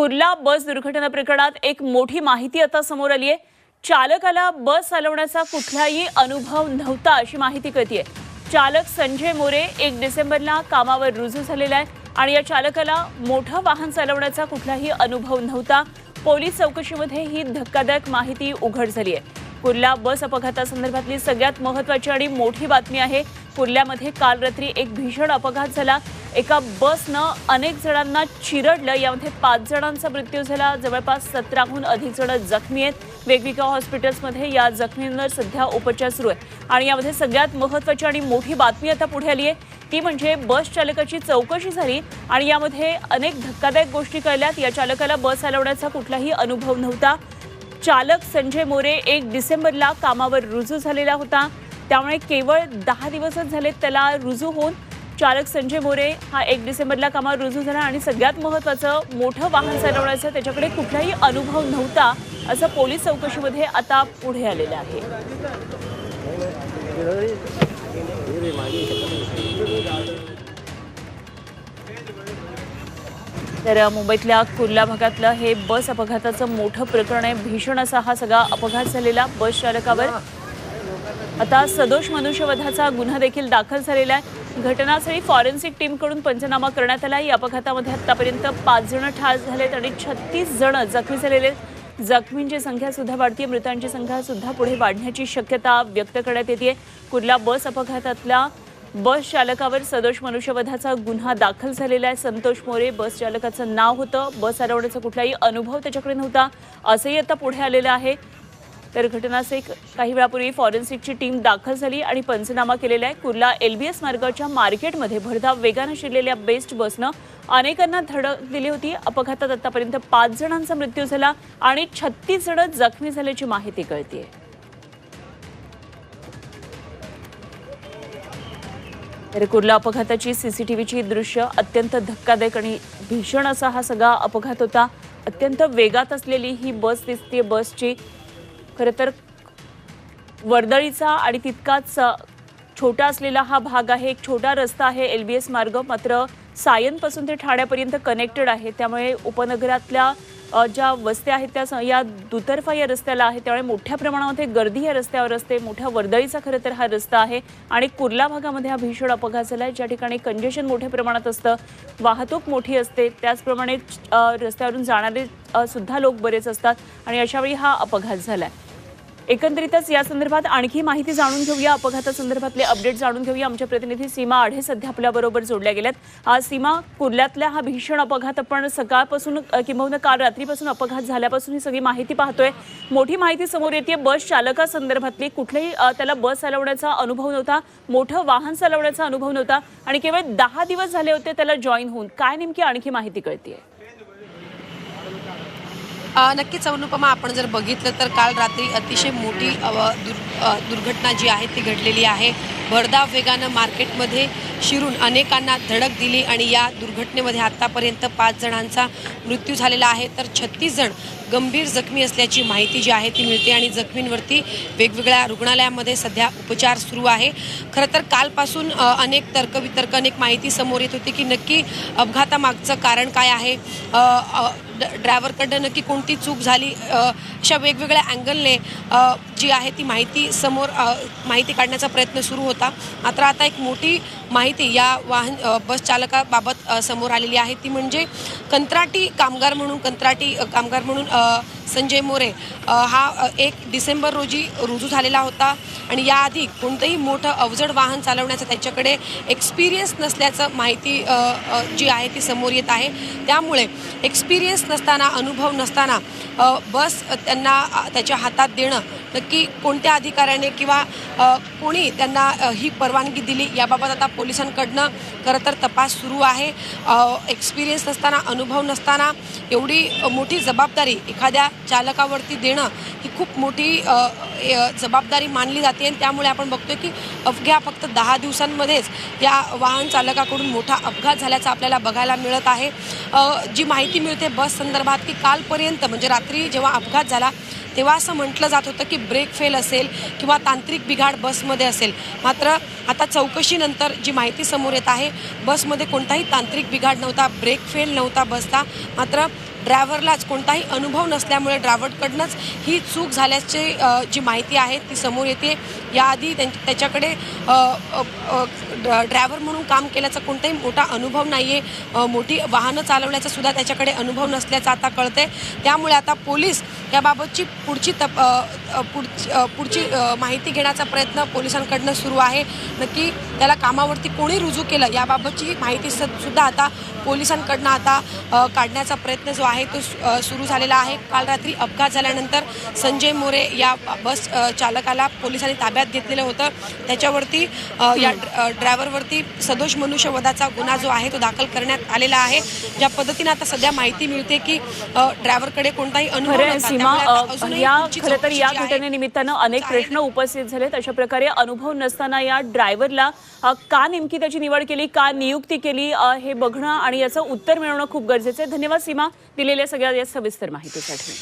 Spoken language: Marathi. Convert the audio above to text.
कुर्ला बस दुर्घटना प्रकरणात एक मोठी माहिती आता समोर आली आहे चालकाला बस चालवण्याचा कुठलाही अनुभव नव्हता अशी माहिती कळतीये. चालक संजय मोरे एक डिसेंबरला कामावर रुजू झालेला आहे आणि या चालकाला मोठं वाहन चालवण्याचा कुठलाही अनुभव नव्हता. पोलीस चौकशीमध्ये ही धक्कादायक माहिती उघड झाली आहे कुर्ला बस अपघातासंदर्भातली सगळ्यात महत्वाची आणि मोठी बातमी आहे. कुर्ल्यामध्ये काल रात्री एक भीषण अपघात झाला. एका बसनं अनेक जणांना चिरडलं. यामध्ये पाच जणांचा मृत्यू झाला. जवळपास सतराहून अधिक जण जखमी आहेत. वेगवेगळ्या हॉस्पिटल्समध्ये या जखमींवर सध्या उपचार सुरू आहे आणि यामध्ये सगळ्यात महत्वाची आणि मोठी बातमी आता पुढे आली आहे ती म्हणजे बस चालकाची चौकशी झाली आणि यामध्ये अनेक धक्कादायक गोष्टी कळल्यात. या चालकाला बस चालवण्याचा कुठलाही अनुभव नव्हता. चालक संजय मोरे एक डिसेंबरला कामावर रुजू झालेला होता. त्यामुळे केवळ दहा दिवसच झाले त्याला रुजू होऊन चालक संजय मोरे हा एक डिसेंबरला कामावर रुजू झाला आणि सगळ्यात महत्त्वाचं मोठं वाहन चालवण्याचा त्याच्याकडे कुठलाही अनुभव नव्हता असं पोलीस चौकशीमध्ये आता पुढे आलेलं आहे. तर मुंबईतल्या कुर्ला भागातलं हे बस अपघाताचं मोठं प्रकरण आहे. भीषण असा हा सगळा अपघात झालेला बस चालकावर. आता सदोष मनुष्यवधाचा गुन्हा देखील दाखल झालेला आहे. घटनास्थळी फॉरेन्सिक टीमकडून पंचनामा करण्यात आला. या अपघातामध्ये आतापर्यंत पाच जण ठार झालेत आणि छत्तीस जण जखमी झालेले आहेत. जखमींची संख्या सुद्धा वाढतीय. मृतांची संख्या सुद्धा पुढे वाढण्याची शक्यता व्यक्त करण्यात येते कुर्ला बस अपघातातल्या बस चालकावर सदोष मनुष्यवधाचा गुन्हा दाखल झालेला आहे. संतोष मोरे बस चालकाचं नाव होतं. बस चालवण्याचा कुठलाही अनुभव त्याच्याकडे नव्हता. असंही आता पुढे आलेलं आहे. तर घटनास्थळी काही वेळापूर्वी फॉरेन्सिकची टीम दाखल झाली आणि पंचनामा केलेला आहे. कुर्ला एलबीएस मार्गाच्या मार्केटमध्ये भरधाव वेगानं शिरलेल्या बेस्ट बसनं अनेकांना धडक दिली होती. अपघातात आतापर्यंत पाच जणांचा मृत्यू झाला आणि छत्तीस जण जखमी झाल्याची माहिती कळतीये. तर कुर्ला अपघाताची सीसीटीव्हीची दृश्य अत्यंत धक्कादायक आणि भीषण असा हा सगळा अपघात होता. अत्यंत वेगात असलेली ही बस दिसते बसची खरं तर वर्दळीचा आणि तितकाच छोटा असलेला हा भाग आहे एक छोटा रस्ता आहे एल बी एस मार्ग मात्र सायनपासून ते ठाण्यापर्यंत कनेक्टेड आहे. त्यामुळे उपनगरातल्या ज्या वस्त्या आहेत त्या स- या दुतर्फा या रस्त्याला आहे. त्यामुळे मोठ्या प्रमाणामध्ये गर्दी या रस्त्यावर असते. मोठ्या वर्दळीचा खरं तर हा रस्ता आहे. आणि कुर्ला भागामध्ये हा भीषण अपघात झाला आहे ज्या ठिकाणी कंजेशन मोठ्या प्रमाणात असतं. वाहतूक मोठी असते. त्याचप्रमाणे रस्त्यावरून जाणारे सुद्धा लोक बरेच असतात. आणि अशावेळी हा अपघात झाला आहे एकंदरीतच या संदर्भात आणखी माहिती जाणून घेऊया. अपघातासंदर्भातले अपडेट जाणून घेऊया. आमच्या प्रतिनिधी सीमा आढे सध्या आपल्याबरोबर जोडल्या गेल्यात. आज सीमा कुर्ल्यातल्या हा भीषण अपघात आपण सकाळपासून किंबहुना काल रात्रीपासून अपघात झाल्यापासून ही सगळी माहिती पाहतोय. मोठी माहिती समोर येते बस चालकासंदर्भातली कुठलेही त्याला बस चालवण्याचा अनुभव नव्हता. मोठं वाहन चालवण्याचा अनुभव नव्हता. आणि केवळ दहा दिवस झाले होते त्याला जॉईन होऊन. काय नेमकी आणखी माहिती कळतीये? नक्कीच अनुपमा आपण जर बघितलं तर काल रात्री अतिशय मोठी दुर् दुर्घटना जी आहे ती घडलेली आहे. भरधाव वेगानं मार्केटमध्ये शिरून अनेकांना धडक दिली आणि या दुर्घटनेमध्ये आत्तापर्यंत पाच जणांचा मृत्यू झालेला आहे. तर छत्तीस जण गंभीर जखमी असल्याची माहिती जी आहे ती मिळते आणि जखमींवरती वेगवेगळ्या रुग्णालयामध्ये सध्या उपचार सुरू आहे. खरं तर कालपासून अनेक तर्कवितर्क अनेक माहिती समोर येत होती की नक्की अपघातामागचं कारण काय आहे? ड्रायव्हरकडनं नक्की कोणती चूक झाली अशा वेगवेगळ्या अँगलने जी आहे ती माहिती समोर माहिती काढण्याचा प्रयत्न सुरू होता. मात्र आता एक मोठी माहिती या वाहन बस चालकाबाबत समोर आलेली आहे. ती म्हणजे कंत्राटी कामगार म्हणून कंत्राटी कामगार म्हणून संजय मोरे हा एक डिसेंबर रोजी रुजू झालेला होता आणि याआधी कोणतंही मोठं अवजड वाहन चालवण्याचं त्याच्याकडे एक्सपिरियन्स नसल्याचं माहिती जी आहे ती समोर येत आहे. त्यामुळे एक्सपिरियन्स नसताना अनुभव नसताना बस त्यांना त्याच्या हातात देणं नक्की कोणत्या अधिकाऱ्याने किंवा कोणी त्यांना ही परवानगी दिली याबाबत आता पोलिसांकडनं खरं तर तपास सुरू आहे. एक्सपिरियन्स नसताना अनुभव नसताना एवढी मोठी जबाबदारी एखाद्या चालकावरती देणं ही खूप मोठी जबाबदारी मानली जाते आणि त्यामुळे आपण बघतोय की अवघ्या फक्त दहा दिवसांमध्येच या वाहन चालकाकडून मोठा अपघात झाल्याचा आपल्याला बघायला मिळत आहे. जी माहिती मिळते बस संदर्भात की कालपर्यंत म्हणजे रात्री जेव्हा अपघात झाला तेव्हा असं म्हटलं जात होतं की ब्रेक फेल असेल किंवा तांत्रिक बिघाड बसमध्ये असेल. मात्र आता चौकशीनंतर जी माहिती समोर येत आहे बसमध्ये कोणताही तांत्रिक बिघाड नव्हता ब्रेक फेल नव्हता बसचा. मात्र ड्रायव्हरलाच कोणताही अनुभव नसल्यामुळे ड्रायव्हरकडनंच ही चूक झाल्याची जी माहिती आहे ती समोर येते. याआधी त्यां- त्याच्याकडे ड- ड्रायव्हर म्हणून काम केल्याचा कोणताही मोठा अनुभव नाही आहे मोठी वाहनं चालवण्याचा सुद्धा त्याच्याकडे अनुभव नसल्याचं आता कळतंय. त्यामुळे आता पोलीस याबाबतची पुढची तप पुढची पुढची माहिती घेण्याचा प्रयत्न पोलिसांकडनं सुरू आहे. नक्की त्याला कामावरती कोणी रुजू केलं याबाबतची माहिती स- सुद्धा आता पोलिसांकडनं आता काढण्याचा प्रयत्न जो आहे तो सुरू झालेला आहे. काल रात्री अपघात झाल्यानंतर संजय मोरे या बस चालकाला पोलिसांनी ताब्यात घेतलेलं होतं. त्याच्यावरती या ड्रायव्हरवरती सदोष मनुष्यवधाचा गुन्हा जो आहे तो दाखल करण्यात आलेला आहे. ज्या पद्धतीने आता सध्या माहिती मिळते की ड्रायव्हरकडे कोणताही अनुभव या खरं तर या घटनेनिमित्तानं अनेक. प्रश्न उपस्थित झालेत. अशा प्रकारे अनुभव नसताना या ड्रायव्हरला का नेमकी त्याची निवड केली का नियुक्ती केली हे बघणं आणि याचं उत्तर मिळवणं खूप गरजेचं आहे. धन्यवाद सीमा दिलेल्या सगळ्या या सविस्तर माहितीसाठी.